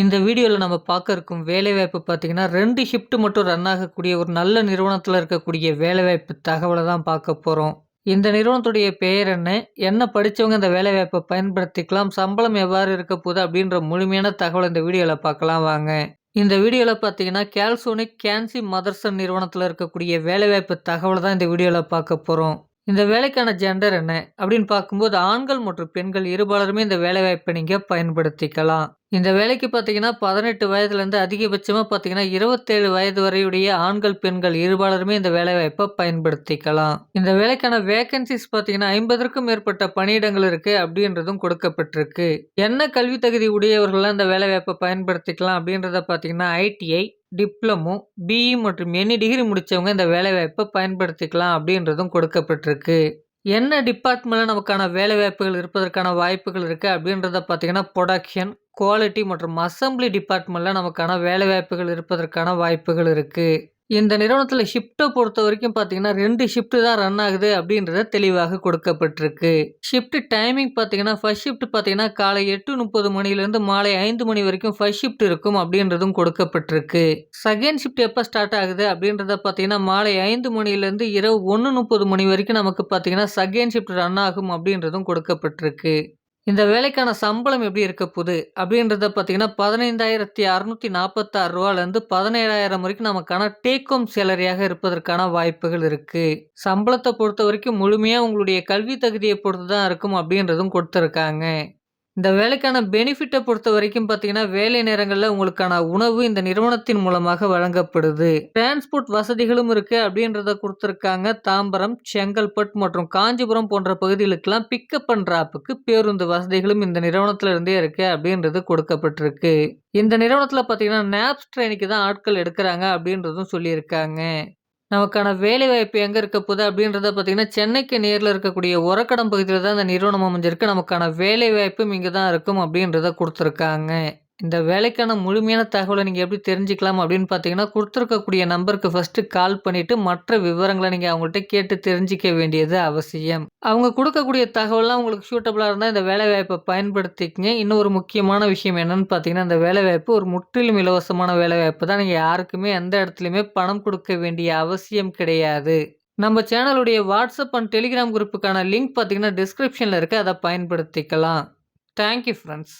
இந்த வீடியோவில் நம்ம பார்க்க இருக்கும் வேலைவாய்ப்பு பார்த்தீங்கன்னா ரெண்டு ஷிஃப்ட் மட்டும் ரன் ஆகக்கூடிய ஒரு நல்ல நிறுவனத்தில் இருக்கக்கூடிய வேலைவாய்ப்பு தகவலை தான் பார்க்க போகிறோம் இந்த நிறுவனத்துடைய பெயர் என்ன? என்ன படித்தவங்க இந்த வேலைவாய்ப்பை பயன்படுத்திக்கலாம்? சம்பளம் எவ்வாறு இருக்க போகுது? அப்படின்ற முழுமையான தகவலை இந்த வீடியோவில் பார்க்கலாம் வாங்க. இந்த வீடியோவில் பார்த்தீங்கன்னா கேல்சோனிக் கேன்சி மதர்சன் நிறுவனத்தில் இருக்கக்கூடிய வேலைவாய்ப்பு தகவலை தான் இந்த வீடியோவில் பார்க்க போகிறோம் இந்த வேலைக்கான ஜெண்டர் என்ன? அப்படின்னு பார்க்கும்போது ஆண்கள் மற்றும் பெண்கள் இருபாலருமே இந்த வேலைவாய்ப்பை நீங்கள் பயன்படுத்திக்கலாம். இந்த வேலைக்கு பார்த்தீங்கன்னா பதினெட்டு வயதுலேருந்து அதிகபட்சமாக பார்த்தீங்கன்னா இருபத்தேழு வயது வரையுடைய ஆண்கள் பெண்கள் இருபாலருமே இந்த வேலைவாய்ப்பை பயன்படுத்திக்கலாம். இந்த வேலைக்கான வேகன்சிஸ் பார்த்தீங்கன்னா ஐம்பதற்கும் மேற்பட்ட பணியிடங்கள் இருக்குது அப்படின்றதும் கொடுக்கப்பட்டிருக்கு. என்ன கல்வி தகுதி உடையவர்கள்லாம் இந்த வேலைவாய்ப்பை பயன்படுத்திக்கலாம் அப்படின்றத பார்த்தீங்கன்னா ஐடிஐ டிப்ளமோ பிஇ மற்றும் எனி டிகிரி முடித்தவங்க இந்த வேலைவாய்ப்பை பயன்படுத்திக்கலாம் அப்படின்றதும் கொடுக்கப்பட்டிருக்கு. என்ன டிபார்ட்மெண்ட்டில் நமக்கான வேலைவாய்ப்புகள் இருப்பதற்கான வாய்ப்புகள் இருக்குது அப்படின்றத பார்த்தீங்கன்னா ப்ரொடக்ஷன் குவாலிட்டி மற்றும் அசம்பிளி டிபார்ட்மெண்ட்டில் நமக்கான வேலைவாய்ப்புகள் இருப்பதற்கான வாய்ப்புகள் இருக்குது இந்த நிறுவனத்தில் ஷிஃப்ட்டை பொறுத்த வரைக்கும் பார்த்தீங்கன்னா ரெண்டு ஷிஃப்ட்டு தான் ரன் ஆகுது அப்படின்றத தெளிவாக கொடுக்கப்பட்டிருக்கு. ஷிஃப்ட் டைமிங் பார்த்தீங்கன்னா ஃபர்ஸ்ட் ஷிஃப்ட் பார்த்தீங்கன்னா காலை எட்டு முப்பது மணிலேருந்து மாலை ஐந்து மணி வரைக்கும் ஃபர்ஸ்ட் ஷிஃப்ட் இருக்கும் அப்படின்றதும் கொடுக்கப்பட்டிருக்கு. செகண்ட் ஷிஃப்ட் எப்போ ஸ்டார்ட் ஆகுது அப்படின்றத பார்த்தீங்கன்னா மாலை ஐந்து மணிலேருந்து இரவு ஒன்று முப்பது மணி வரைக்கும் நமக்கு பார்த்தீங்கன்னா செகண்ட் ஷிஃப்ட் ரன் ஆகும் அப்படின்றதும் கொடுக்கப்பட்டிருக்கு. இந்த வேலைக்கான சம்பளம் எப்படி இருக்க போகுது அப்படின்றத பார்த்தீங்கன்னா பதினைந்தாயிரத்தி அறுநூத்தி நாற்பத்தாறு ரூபாலேருந்து பதினேழாயிரம் வரைக்கும் நமக்கான டேக் ஹோம் சேலரியாக இருப்பதற்கான வாய்ப்புகள் இருக்குது சம்பளத்தை பொறுத்த வரைக்கும் முழுமையாக உங்களுடைய கல்வி தகுதியை பொறுத்து தான் இருக்கும் அப்படின்றதும் கொடுத்துருக்காங்க. இந்த வேலைக்கான பெனிஃபிட்டை பொறுத்த வரைக்கும் பார்த்தீங்கன்னா வேலை நேரங்களில் உங்களுக்கான உணவு இந்த நிறுவனத்தின் மூலமாக வழங்கப்படுது. டிரான்ஸ்போர்ட் வசதிகளும் இருக்கு அப்படின்றத கொடுத்துருக்காங்க. தாம்பரம் செங்கல்பட் மற்றும் காஞ்சிபுரம் போன்ற பகுதிகளுக்கெல்லாம் பிக்கப் பண்ணுறாப்புக்கு பேருந்து வசதிகளும் இந்த நிறுவனத்துல இருந்தே இருக்கு அப்படின்றது கொடுக்கப்பட்டிருக்கு. இந்த நிறுவனத்தில் பார்த்தீங்கன்னா நேப்ஸ் ட்ரெயினுக்கு தான் ஆட்கள் எடுக்கிறாங்க அப்படின்றதும் சொல்லியிருக்காங்க. நமக்கான வேலைவாய்ப்பு எங்கே இருக்க போகுது அப்படின்றத பார்த்தீங்கன்னா சென்னைக்கு நேரில் இருக்கக்கூடிய உரக்கடம் பகுதியில் தான் இந்த நிறுவனம் அமைஞ்சிருக்கு. நமக்கான வேலைவாய்ப்பும் இங்கே தான் இருக்கும் அப்படின்றத கொடுத்துருக்காங்க. இந்த வேலைக்கான முழுமையான தகவலை நீங்கள் எப்படி தெரிஞ்சுக்கலாம் அப்படின்னு பார்த்தீங்கன்னா கொடுத்துருக்கக்கூடிய நம்பருக்கு ஃபஸ்ட்டு கால் பண்ணிவிட்டு மற்ற விவரங்களை நீங்கள் அவங்கள்ட்ட கேட்டு தெரிஞ்சிக்க வேண்டியது அவசியம். அவங்க கொடுக்கக்கூடிய தகவலாம் உங்களுக்கு சூட்டபுளாக இருந்தால் இந்த வேலைவாய்ப்பை பயன்படுத்திக்கங்க. இன்னும் ஒரு முக்கியமான விஷயம் என்னென்னு பார்த்தீங்கன்னா இந்த வேலைவாய்ப்பு ஒரு முற்றிலும் இலவசமான வேலைவாய்ப்பு தான். நீங்கள் யாருக்குமே எந்த இடத்துலையுமே பணம் கொடுக்க வேண்டிய அவசியம் கிடையாது. நம்ம சேனலுடைய வாட்ஸ்அப் அண்ட் டெலிகிராம் குரூப்புக்கான லிங்க் பார்த்தீங்கன்னா டிஸ்கிரிப்ஷனில் இருக்குது அதை பயன்படுத்திக்கலாம். Thank you friends